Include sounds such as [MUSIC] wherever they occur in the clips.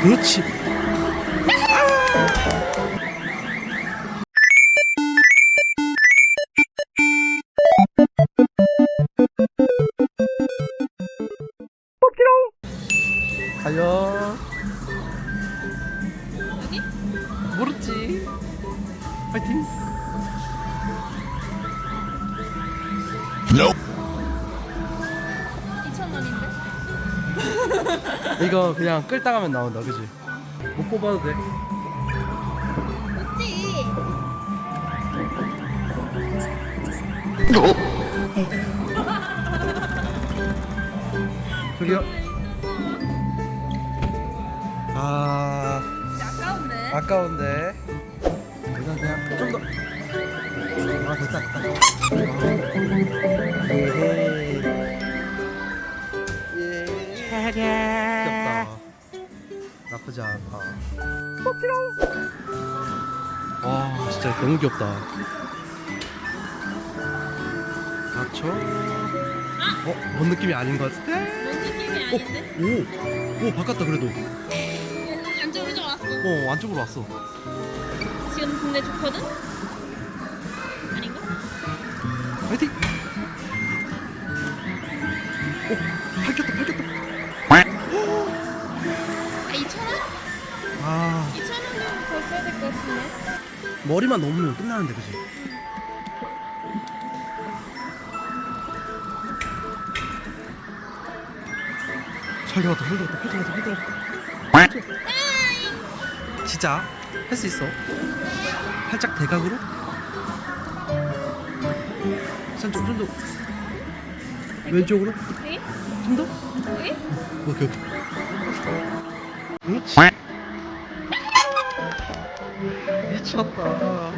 그렇지. 여기? 모르지. 파이팅. [LAUGHS] 이거 그냥 끌당하면 나온다, 그지? 못 뽑아도 돼. 그치? 저기요. 아, 아까운데? 아까운데. 이거 그냥 좀 더. 아, 됐다, 됐다. 예헤이. 예. 귀엽다. 나쁘지 않다. 와, 진짜 너무 귀엽다. 맞죠? 어, 뭔 느낌이 아닌 것 같아? 뭔 느낌이 아닌데? 오, 오, 바꿨다 그래도. 안쪽으로 좀 왔어 어, 안쪽으로 왔어. 지금 근데 좋거든? 아닌가? 파이팅! 머리만 넘으면 끝나는데, 그지? 잘 들어갔다, 잘 들어갔다, 잘 들어갔다, 잘 들어갔다. 진짜 할 수 있어. 살짝 대각으로. 좀 더, 좀 더. 왼쪽으로. 여기? 좀 더. 여기? 오케이. 그렇지. 미쳤다.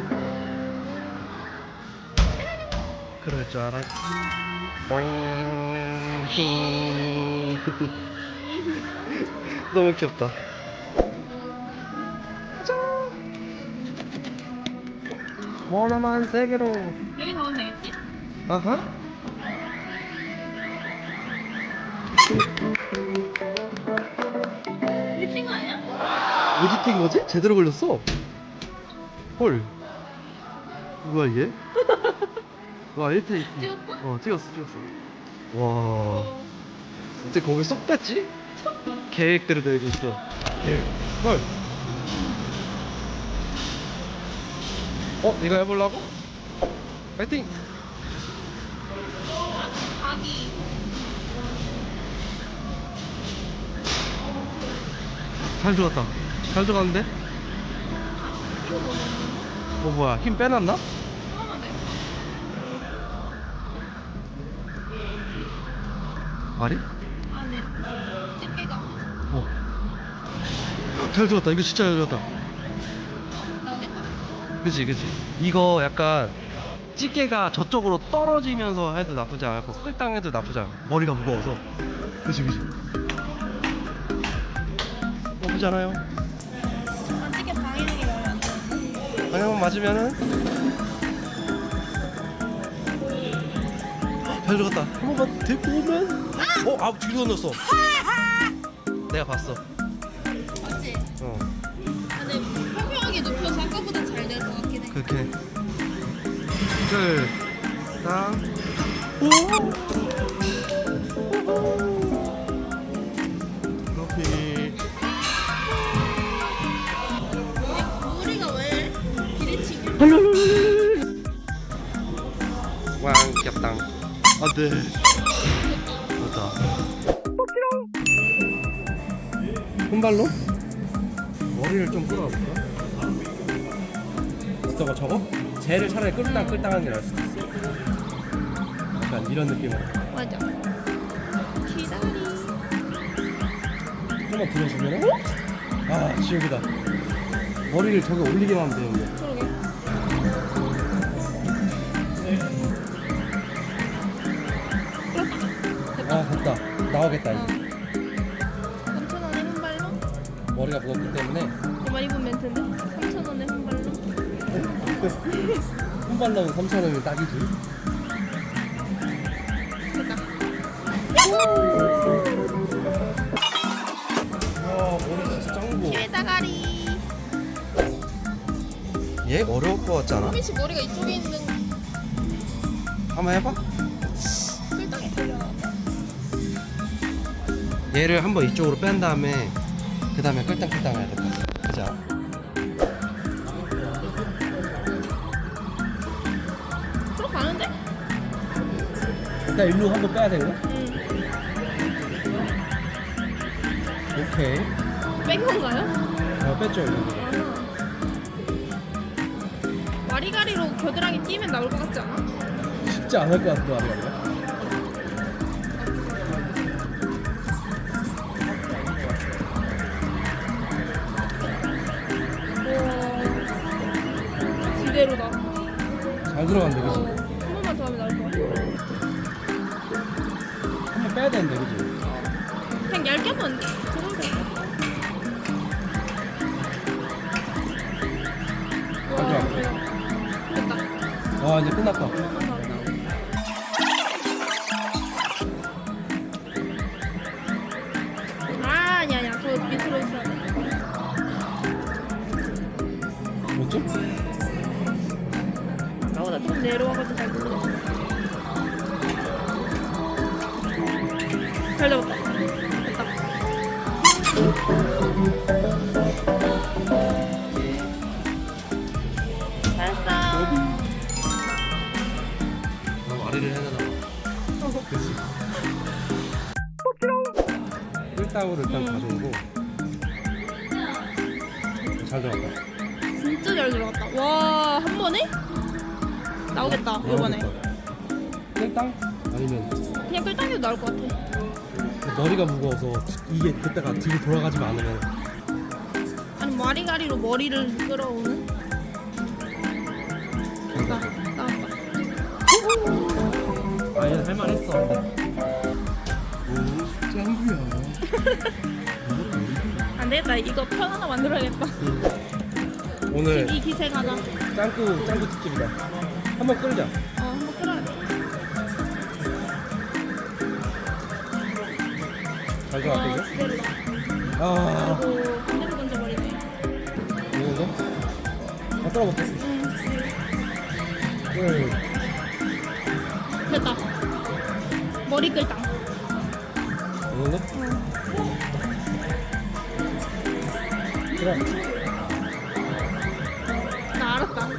그럴 줄 알았지. [LAUGHS] 너무 귀엽다. 원어만 세 개로. 여기 넣으면 되겠지? 아하. 리팅 거 아니야? 어디 뛴 거지? 제대로 걸렸어. 헐. 뭐야 얘? [LAUGHS] 와 1태 2태. 찍었어? 어 찍었어 찍었어. 와. 어떻게 거기 쏙 뺐지? 계획대로 되고 있어. 헐. 어 이거 해보려고? 파이팅. 아기 잘 들어갔다. 잘 들어갔는데? 어 뭐야 힘 빼놨나? 말이? 안에 집게가 어. 잘 들어갔다. 이거 진짜 잘. 나오겠다 그치 그치 이거 약간 찌개가 저쪽으로 떨어지면서 해도 나쁘지 않고 끌당해도 나쁘지 않아 머리가 무거워서 그치 그치 나쁘지 않아요 방향 맞으면은 잘 들어갔다 한 번만 데리고 오면 어? 아 뒤로 넣었어 내가 봤어 맞지? 어 근데 평평하게 눕혀서 아까보다 잘 될 것 같긴 해 그렇게 끌 땅. 오! 왕 겹땅. 안 돼. 맞다. 손발로? 머리를 좀 끌어볼까? 저거 저거? 쟤를 차라리 끌당 끌당하는 게 나을 수도 있어. 약간 이런 느낌으로. 맞아 기다리 한번 들어주면 아 지옥이다. 머리를 저기 올리기만 하면 되는데. 아 됐다 나오겠다 이제 삼천 원에 한 발로? 머리가 무겁기 때문에 그만 입은 멘트인데 삼천 원에 한 발로? 한발로 3천 원이 딱이지 됐다. 와 머리 진짜 짱구 길다가리. 얘 어려울 것 같지 않아? 호민 씨 머리가 이쪽에 있는 한번 해봐 얘를 한번 이쪽으로 뺀 다음에 그 다음에 끌당끌당 해야 될 것 같아. 그지 않아? 들어가는데? 일단 일로 한번 빼야? 응. 오케이. 뺀 건가요? 어, 뺐죠, 이거. 아하. 와리가리로 겨드랑이 끼면 나올 것 같지 않아? 쉽지 않을 것 같은데. 우와. 지대로다. 잘 들어간대, 어, 그지? 한 번만 더 하면 나올 것 같아. 한 번 빼야 되는데, 그지? 그냥 얇게 하면 저건 돼. 가져와. 와, 대박. 됐다. 와, 이제 끝났다. 내려와가지고 잘 모르겠어. 잘 잡았다. 됐다. 잘했어. 나 와리를 해야 되나 봐. 그치? 끌당으로 일단 음. 가져오고. 잘 들어갔다. 진짜 잘 들어갔다. 와, 한 번에? 나오겠다, 이번에. 끌당? 아니면 그냥 끌당겨도 나올 것 같아. 머리가 무거워서 이게 그때가 뒤로 돌아가지만 않으면 아니, 와리가리로 머리를 끌어오는? 나, 나왔다. 아니 할만했어 오 짱구야 [LAUGHS] 안 되겠다. 이거 편 하나 만들어야겠다. 오늘 이 기세. 어, 짱구 짱구 특집이다 한번 끌어야 돼. 잘 와, 지대로다. 이거 아 아이고, 반대로 던져버리네. 이 정도? 다 떨어볼게 응, 응 됐다. 머리 끌당. 이 정도? 그래.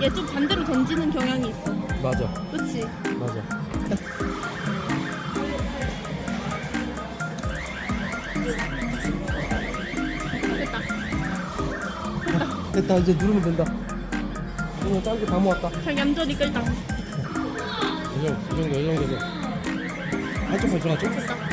얘 좀 반대로 던지는 경향이 있어. 맞아 그치? 맞아 됐다. 됐다 이제 누르면 된다 오늘 짱구 다 모았다 그냥 얌전히 끌당. 이 정도 이 정도 이 정도 돼서 한쪽 발 들어갔죠? 됐다.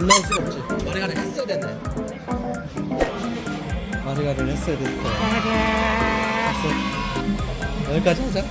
안 나올 수가 없지. 머리가를 했어야 됐네. 머리가를 했어야 됐어. 됐어. 여기까지 하자